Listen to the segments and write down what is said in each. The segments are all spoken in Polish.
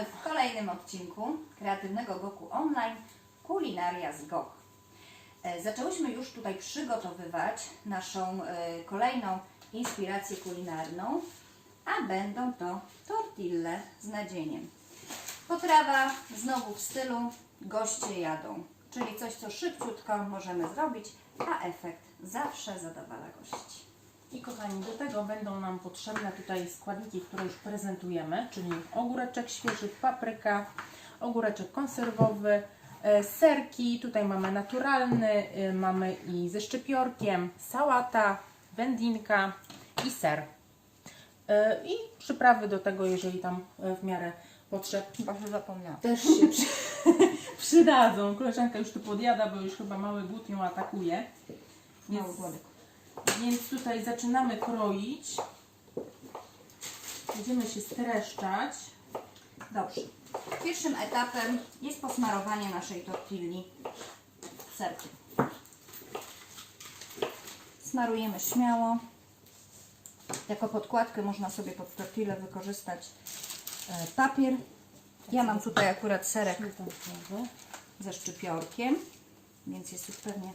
Witamy w kolejnym odcinku Kreatywnego Goku Online Kulinaria z Gok. E, Zaczęłyśmy już tutaj przygotowywać naszą e, kolejną inspirację kulinarną, a będą to tortille z nadzieniem. Potrawa znowu w stylu goście jadą, czyli coś, co szybciutko możemy zrobić, a efekt zawsze zadowala gości. I kochani, do tego będą nam potrzebne tutaj składniki, które już prezentujemy, czyli ogóreczek świeży, papryka, ogóreczek konserwowy, e, serki, tutaj mamy naturalny, e, mamy i ze szczypiorkiem, sałata, wędlinka i ser. E, I przyprawy do tego, jeżeli tam w miarę potrzeb Chyba się zapomniałam. też się przy, przydadzą. Koleżanka już tu podjada, bo już chyba mały głód ją atakuje. Więc, Mały głodek. Więc tutaj zaczynamy kroić. Będziemy się streszczać. Dobrze. Pierwszym etapem jest posmarowanie naszej tortilli serkiem. Smarujemy śmiało. Jako podkładkę można sobie pod tortillę wykorzystać e, papier. Ja mam tutaj akurat serek ze szczypiorkiem, więc jest już pewnie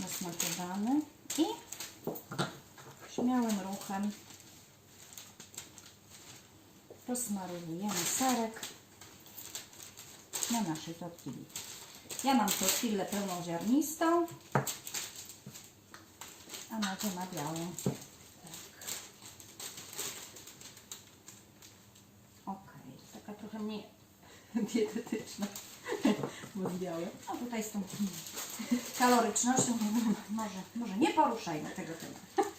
nasmakowany. I śmiałym ruchem rozmarowujemy serek na naszej tortilli. Ja mam tortillę pełnoziarnistą, a Nadia ma białą. Tak. Okej. Taka trochę mniej dietetyczna. Bo białe. No tutaj z tą kalorycznością może, może nie poruszajmy tego tematu.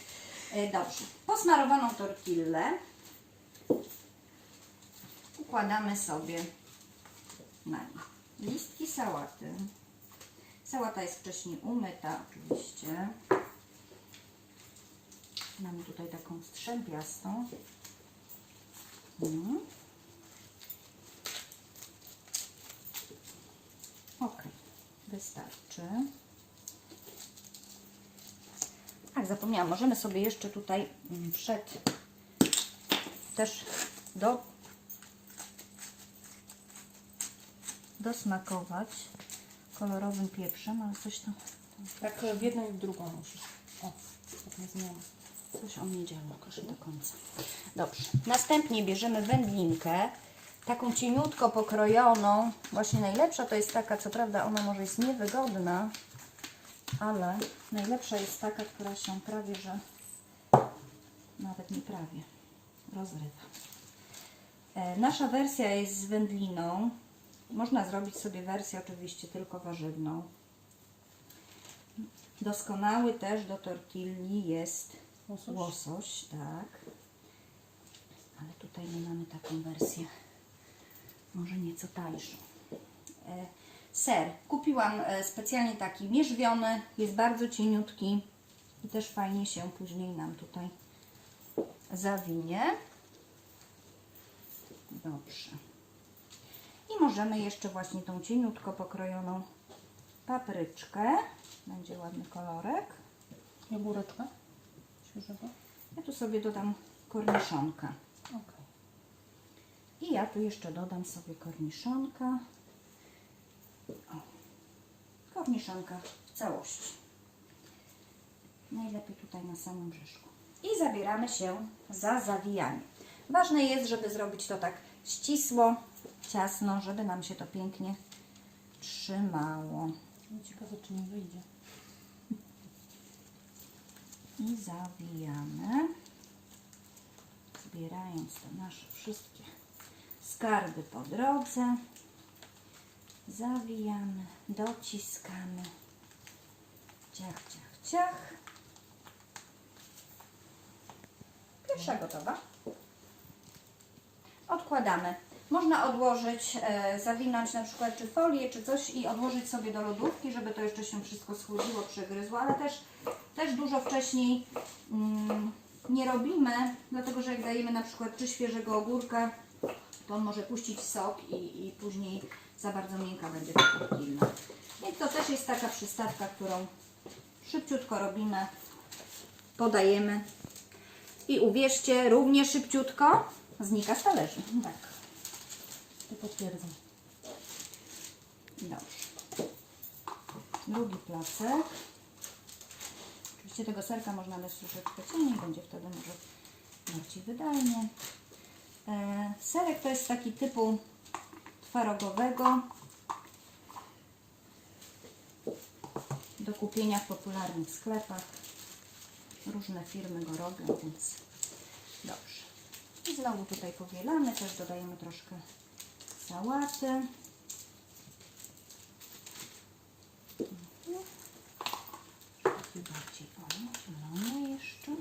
E, Dobrze. Posmarowaną tortillę układamy sobie na listki sałaty. Sałata jest wcześniej umyta oczywiście. Mamy tutaj taką strzępiastą. Mm. Ok, wystarczy. Tak, zapomniałam, możemy sobie jeszcze tutaj przed też do dosmakować kolorowym pieprzem, ale coś tam, Tak w jedną i w drugą musisz. O, tak nie zmiana. coś on nie działa proszę do końca. Dobrze. Następnie bierzemy wędlinkę, taką cieniutko pokrojoną. Właśnie najlepsza to jest taka, co prawda ona może jest niewygodna, ale najlepsza jest taka, która się prawie, że nawet nie prawie rozrywa. E, Nasza wersja jest z wędliną. Można zrobić sobie wersję oczywiście tylko warzywną. Doskonały też do tortilli jest Łosoś? łosoś, tak. Ale tutaj my mamy taką wersję może nieco tańszą. E, Ser. Kupiłam e, specjalnie taki mierzwiony, jest bardzo cieniutki i też fajnie się później nam tutaj zawinie. Dobrze. I możemy jeszcze właśnie tą cieniutko pokrojoną papryczkę. Będzie ładny kolorek. Świeżego. Ja tu sobie dodam korniszonka. Okej. I ja tu jeszcze dodam sobie korniszonka. O, korniszonka w całości. Najlepiej tutaj na samym brzuszku. I zabieramy się za zawijanie. Ważne jest, żeby zrobić to tak ścisło, ciasno, żeby nam się to pięknie trzymało. No Ciekawe, czy nie wyjdzie. I zawijamy, zbierając te nasze wszystkie skarby po drodze. Zawijamy, dociskamy. Ciach, ciach, ciach. Pierwsza gotowa. Odkładamy. Można odłożyć, e, zawinąć na przykład czy folię, czy coś i odłożyć sobie do lodówki, żeby to jeszcze się wszystko schłodziło, przygryzło, ale też, też dużo wcześniej mm, nie robimy, dlatego że jak dajemy na przykład czy świeżego ogórka, to on może puścić sok i, i później za bardzo miękka będzie ta tortilla. Więc to też jest taka przystawka, którą szybciutko robimy, podajemy i uwierzcie, równie szybciutko znika z talerzy. Tak. To potwierdzam. Dobrze. Drugi placek. Oczywiście tego serka można dać troszeczkę ciemniej, będzie wtedy może bardziej wydajnie. E, serek to jest taki typu twarogowego do kupienia w popularnych sklepach. Różne firmy go robią, więc dobrze. I znowu tutaj powielamy, też dodajemy troszkę sałaty. Takie bardziej o, jeszcze.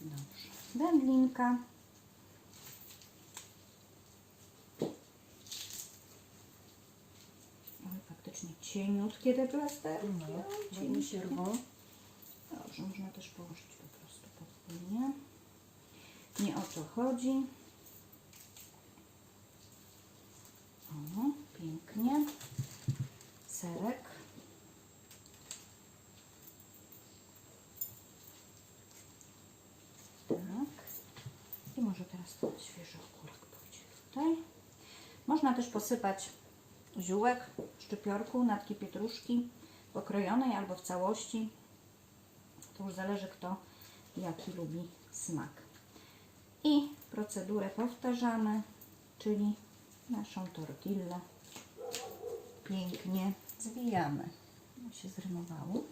Dobrze. Wędlinka. Cieniutkie te plasterki. No, ładnie się rwą. Dobrze, można też położyć po prostu podwójnie. Nie o to chodzi. O, pięknie. Serek. Tak. I może teraz ten świeży ogórek pójdzie tutaj. Można też posypać ziółek, szczypiorku, natki pietruszki pokrojonej albo w całości. To już zależy kto jaki lubi smak. I procedurę powtarzamy, czyli naszą tortillę pięknie zwijamy. No się zrymowało.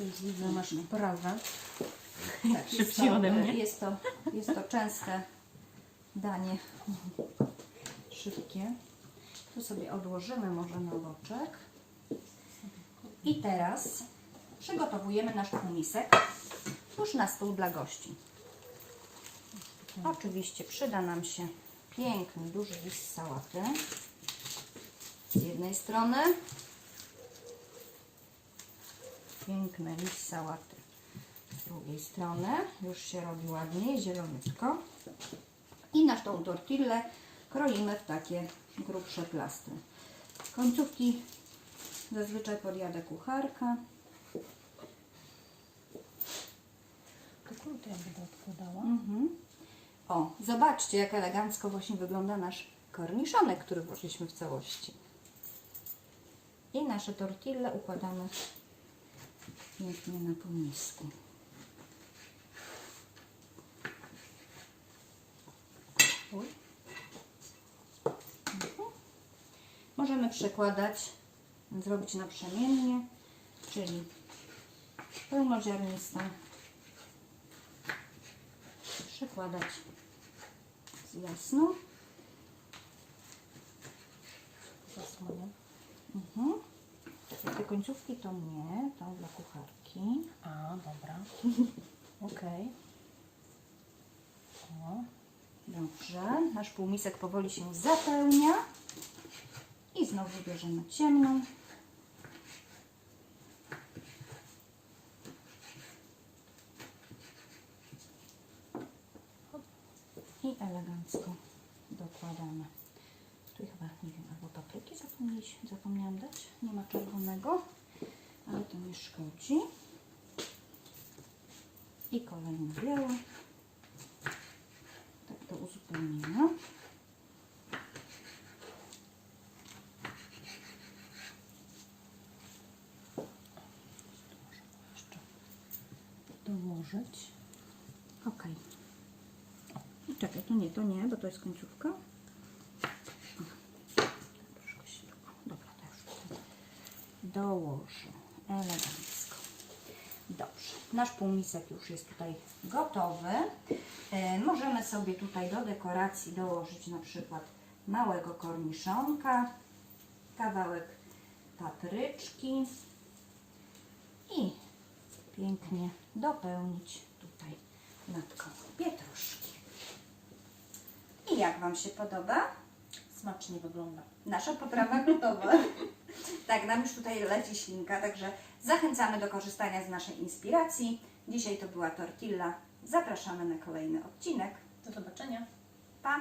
5 dni. Masz prawa. Tak, Szybciej to, ode e, mnie. Jest to, jest to częste danie. Szybkie. Tu sobie odłożymy może na boczek. I teraz przygotowujemy nasz kumisek już na stół dla gości. Oczywiście przyda nam się piękny, duży list sałaty z jednej strony, piękny list sałaty z drugiej strony. Już się robi ładnie, zieloniutko. I naszą tortillę kroimy w takie grubsze plastry. Końcówki zazwyczaj podjadę kucharka. To kurde, będę odkładała. Mhm. O, zobaczcie jak elegancko właśnie wygląda nasz korniszonek, który włożyliśmy w całości. I nasze tortille układamy pięknie na półmisku. Uj. Mhm. Możemy przekładać, zrobić naprzemiennie, czyli pełnoziarnista. Przekładać z jasną. Zasłonię. Mhm. Te końcówki to nie, to dla kucharki. A, dobra. Okej. O, Dobrze, nasz półmisek powoli się zapełnia. I znowu bierzemy ciemną. I elegancko dokładamy. Tu chyba, nie wiem, albo zapomnieliśmy, zapomniałam dać. Nie ma czerwonego, ale to nie szkodzi. I kolejna biała. Tak do uzupełnienia. dołożyć. Ok. I czekaj, to nie, to nie, bo to jest końcówka. O, Troszkę się tu, dobra, to już tutaj dołożę elegancko. Dobrze, nasz półmisek już jest tutaj gotowy. E, możemy sobie tutaj do dekoracji dołożyć na przykład małego korniszonka, kawałek papryczki i pięknie dopełnić tutaj natką pietruszki. I jak Wam się podoba? Smacznie wygląda. Nasza potrawa gotowa. tak, nam już tutaj leci ślinka, także zachęcamy do korzystania z naszej inspiracji. Dzisiaj to była tortilla. Zapraszamy na kolejny odcinek. Do zobaczenia. Pa!